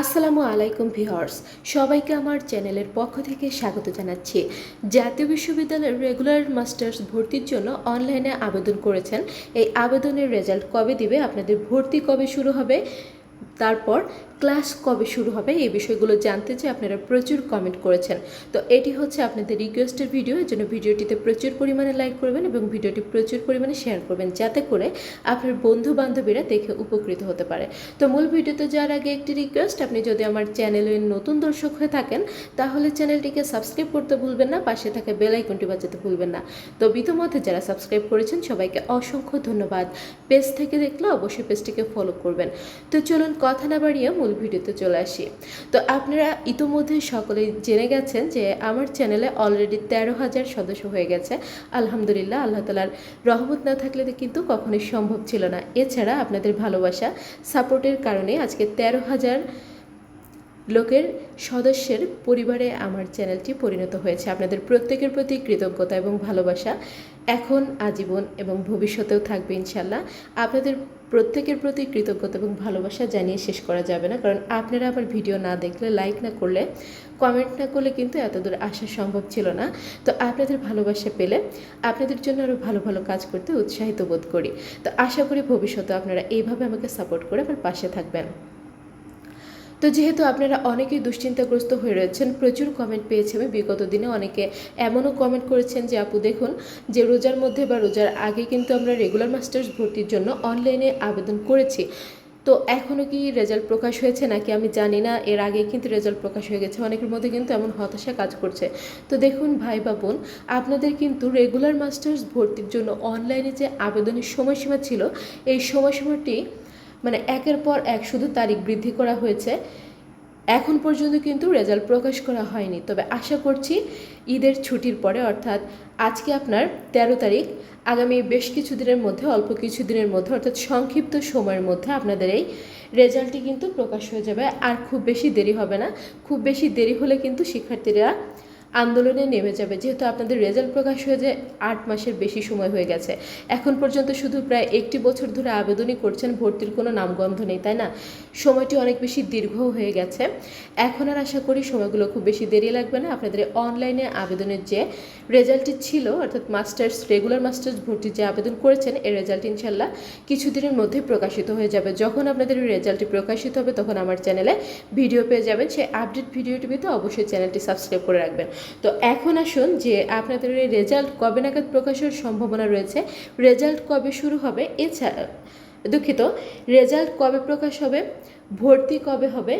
আসসালামু আলাইকুম ভিহর্স সবাইকে আমার চ্যানেলের পক্ষ থেকে স্বাগত জানাচ্ছি। জাতীয় বিশ্ববিদ্যালয়ের রেগুলার মাস্টার্স ভর্তির জন্য অনলাইনে আবেদন করেছেন। এই আবেদনের রেজাল্ট কবে দিবে, আপনাদের ভর্তি কবে শুরু হবে তারপর ক্লাস কবে শুরু হবে এই বিষয়গুলো জানতে চেয়ে আপনারা প্রচুর কমেন্ট করেছেন। তো এটি হচ্ছে আপনাদের রিকোয়েস্টের ভিডিও এর জন্য ভিডিওটিতে প্রচুর পরিমাণে লাইক করবেন এবং ভিডিওটি প্রচুর পরিমাণে শেয়ার করবেন, যাতে করে আপনার বন্ধু বান্ধবীরা দেখে উপকৃত হতে পারে। তো মূল ভিডিওতে যাওয়ার আগে একটি রিকোয়েস্ট আপনি যদি আমার চ্যানেলের নতুন দর্শক হয়ে থাকেন, তাহলে চ্যানেলটিকে সাবস্ক্রাইব করতে ভুলবেন না, পাশে থাকা বেল আইকনটি বাজাতে ভুলবেন না। তো ইতিমধ্যে যারা সাবস্ক্রাইব করেছেন, সবাইকে অসংখ্য ধন্যবাদ। পেজ থেকে দেখলে অবশ্যই পেজটিকে ফলো করবেন। তো চলুন কথা না বাড়িয়ে মূল ভিডিওতে চলে আসি। তো আপনারা ইতোমধ্যে সকলেই জেনে গেছেন যে আমার চ্যানেলে অলরেডি তেরো হাজার সদস্য হয়ে গেছে। আলহামদুলিল্লাহ, আল্লাহ তালার রহমত না থাকলে কিন্তু কখনোই সম্ভব ছিল না। এছাড়া আপনাদের ভালোবাসা সাপোর্টের কারণে আজকে তেরো হাজার লোকের সদস্যের পরিবারে আমার চ্যানেলটি পরিণত হয়েছে। আপনাদের প্রত্যেকের প্রতি কৃতজ্ঞতা এবং ভালোবাসা এখন, আজীবন এবং ভবিষ্যতেও থাকবে ইনশাল্লাহ আপনাদের প্রত্যেকের প্রতি কৃতজ্ঞতা এবং ভালোবাসা জানিয়ে শেষ করা যাবে না। কারণ আপনারা আমার ভিডিও না দেখলে, লাইক না করলে, কমেন্ট না করলে কিন্তু এতদূর আসা সম্ভব ছিল না। তো আপনাদের ভালোবাসা পেলে আপনাদের জন্য আরও ভালো ভালো কাজ করতে উৎসাহিত বোধ করি। তো আশা করি ভবিষ্যতে আপনারা এইভাবে আমাকে সাপোর্ট করে আমার পাশে থাকবেন। তো যেহেতু আপনারা অনেকেই দুশ্চিন্তাগ্রস্ত হয়ে রয়েছেন, প্রচুর কমেন্ট পেয়েছি আমি। বিগত দিনে অনেকে এমনও কমেন্ট করেছেন যে, আপু, দেখুন, যে রোজার মধ্যে বা রোজার আগে কিন্তু আমরা রেগুলার মাস্টার্স ভর্তির জন্য অনলাইনে আবেদন করেছি। তো এখনও কি রেজাল্ট প্রকাশ হয়েছে নাকি আমি জানি না। এর আগে কিন্তু রেজাল্ট প্রকাশ হয়ে গেছে। অনেকের মধ্যে কিন্তু এমন হতাশা কাজ করছে। তো দেখুন, ভাই বা বোন, আপনাদের কিন্তু রেগুলার মাস্টার্স ভর্তির জন্য অনলাইনে যে আবেদনের সময়সীমা ছিল, এই সময়সীমাটি মানে একের পর এক শুধু তারিখ বৃদ্ধি করা হয়েছে। এখন পর্যন্ত কিন্তু রেজাল্ট প্রকাশ করা হয়নি। তবে আশা করছি ঈদের ছুটির পরে, অর্থাৎ আজকে আপনার তেরো তারিখ, আগামী বেশ কিছু দিনের মধ্যে, অল্প কিছু দিনের মধ্যে, অর্থাৎ সংক্ষিপ্ত সময়ের মধ্যে আপনাদের এই রেজাল্টটি কিন্তু প্রকাশ হয়ে যাবে। আর খুব বেশি দেরি হবে না। খুব বেশি দেরি হলে কিন্তু শিক্ষার্থীরা আন্দোলনে নেমে যাবে। যেহেতু আপনাদের রেজাল্ট প্রকাশ হয়ে যায় আট মাসের বেশি সময় হয়ে গেছে। এখন পর্যন্ত শুধু প্রায় একটি বছর ধরে আবেদনই করছেন, ভর্তির কোনো নামগন্ধ নেই, তাই না? সময়টি অনেক বেশি দীর্ঘ হয়ে গেছে। এখন আর আশা করি সময়গুলো খুব বেশি দেরি লাগবে না। আপনাদের অনলাইনে আবেদনের যে রেজাল্টটি ছিল, অর্থাৎ মাস্টার্স, রেগুলার মাস্টার্স ভর্তির যে আবেদন করেছেন এই রেজাল্ট ইনশাল্লাহ কিছুদিনের মধ্যে প্রকাশিত হয়ে যাবে। যখন আপনাদের রেজাল্টটি প্রকাশিত হবে, তখন আমার চ্যানেলে ভিডিও পেয়ে যাবেন। সেই আপডেট ভিডিওটি পেতে অবশ্যই চ্যানেলটি সাবস্ক্রাইব করে রাখবেন। তো এখন আসুন যে আপনাদের রেজাল্ট কবে নাগাদ প্রকাশের সম্ভাবনা রয়েছে। রেজাল্ট কবে শুরু হবে? এছাড়া দুঃখিত, রেজাল্ট কবে প্রকাশ হবে, ভর্তি কবে হবে,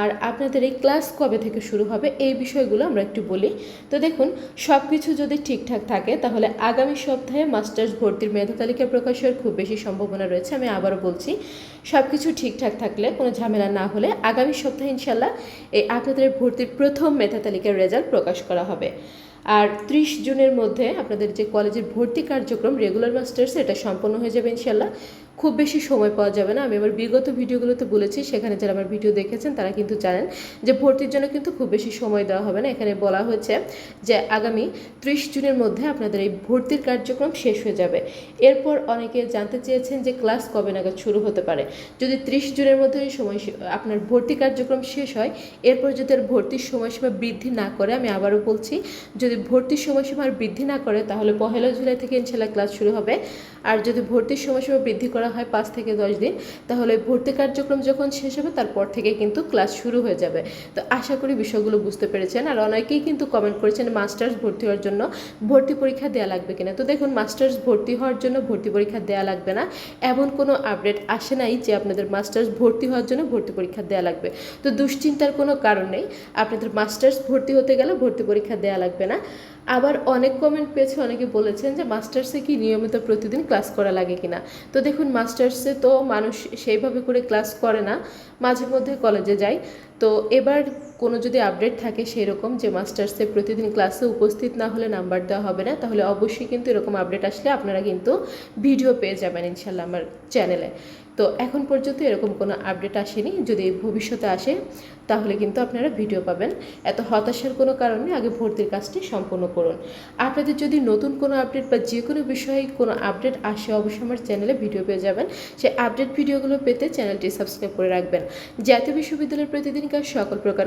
আর আপনাদের এই ক্লাস কবে থেকে শুরু হবে, এই বিষয়গুলো আমরা একটু বলি। তো দেখুন সব কিছু যদি ঠিকঠাক থাকে, তাহলে আগামী সপ্তাহে মাস্টার্স ভর্তির মেধা তালিকা প্রকাশের খুব বেশি সম্ভাবনা রয়েছে, আমি আবারও বলছি। সব কিছু ঠিকঠাক থাকলে, কোনো ঝামেলা না হলে আগামী সপ্তাহে ইনশাল্লাহ এই আপনাদের ভর্তির প্রথম মেধা তালিকার রেজাল্ট প্রকাশ করা হবে। আর ত্রিশ জুনের মধ্যে আপনাদের যে কলেজের ভর্তি কার্যক্রম, রেগুলার মাস্টার্স, এটা সম্পন্ন হয়ে যাবে ইনশাল্লাহ খুব বেশি সময় পাওয়া যাবে না। আমি আমার বিগত ভিডিওগুলোতে বলেছি, সেখানে যারা আমার ভিডিও দেখেছেন তারা কিন্তু জানেন যে ভর্তির জন্য কিন্তু খুব বেশি সময় দেওয়া হবে না। এখানে বলা হয়েছে যে আগামী ত্রিশ জুনের মধ্যে আপনাদের এই ভর্তির কার্যক্রম শেষ হয়ে যাবে। এরপর অনেকে জানতে চেয়েছেন যে ক্লাস কবে নাগাদ শুরু হতে পারে। যদি ত্রিশ জুনের মধ্যে সময় আপনার ভর্তি কার্যক্রম শেষ হয়, এরপর যদি আর ভর্তির সময়সীমা বৃদ্ধি না করে, আমি আবারও বলছি, যদি ভর্তির সময়সীমা আর বৃদ্ধি না করে, তাহলে পহেলা জুলাই থেকে ইনশাল্লাহ ক্লাস শুরু হবে। আর যদি ভর্তির সময়সীমা বৃদ্ধি করা হয় পাঁচ থেকে দশ দিন, তাহলে ভর্তি কার্যক্রম যখন শেষ হবে, তারপর থেকে কিন্তু ক্লাস শুরু হয়ে যাবে। তো আশা করি বিষয়গুলো বুঝতে পেরেছেন। আর অনেকেই কিন্তু কমেন্ট করেছেন মাস্টার্স ভর্তি হওয়ার জন্য ভর্তি পরীক্ষা দেওয়া লাগবে কিনা। তো দেখুন, মাস্টার্স ভর্তি হওয়ার জন্য ভর্তি পরীক্ষা দেওয়া লাগবে না। এমন কোনো আপডেট আসে নাই যে আপনাদের মাস্টার্স ভর্তি হওয়ার জন্য ভর্তি পরীক্ষা দেওয়া লাগবে। তো দুশ্চিন্তার কোনো কারণ নেই। আপনাদের মাস্টার্স ভর্তি হতে গেলে ভর্তি পরীক্ষা দেওয়া লাগবে না। আবার অনেক কমেন্ট পেয়েছে, অনেকে বলেছেন যে মাস্টার্সে কি নিয়মিত প্রতিদিন ক্লাস করা লাগে কিনা। তো দেখুন, মাস্টার্সে তো মানুষ সেইভাবে করে ক্লাস করে না মাঝে মধ্যে কলেজে যায়। তো এবার কোনো যদি আপডেট থাকে সেই রকম যে মাস্টার্সে প্রতিদিন ক্লাসে উপস্থিত না হলে নাম্বার দেওয়া হবে না, তাহলে অবশ্যই কিন্তু এরকম আপডেট আসলে আপনারা কিন্তু ভিডিও পেয়ে যাবেন ইনশাল্লাহ আমার চ্যানেলে তো এখন পর্যন্ত এরকম কোনো আপডেট আসেনি, যদি ভবিষ্যতে আসে, তাহলে কিন্তু আপনারা ভিডিও পাবেন। এত হতাশার কোনো কারণে আগে ভর্তির কাজটি সম্পূর্ণ করুন। আপনাদের যদি নতুন কোনো আপডেট বা যে কোনো বিষয়ে কোনো আপডেট আসে, অবশ্যই আমার চ্যানেলে ভিডিও পেয়ে যাবেন। সেই আপডেট ভিডিওগুলো পেতে চ্যানেলটি সাবস্ক্রাইব করে রাখবেন। জাতীয় বিশ্ববিদ্যালয়ের প্রতিদিনকার সকল প্রকার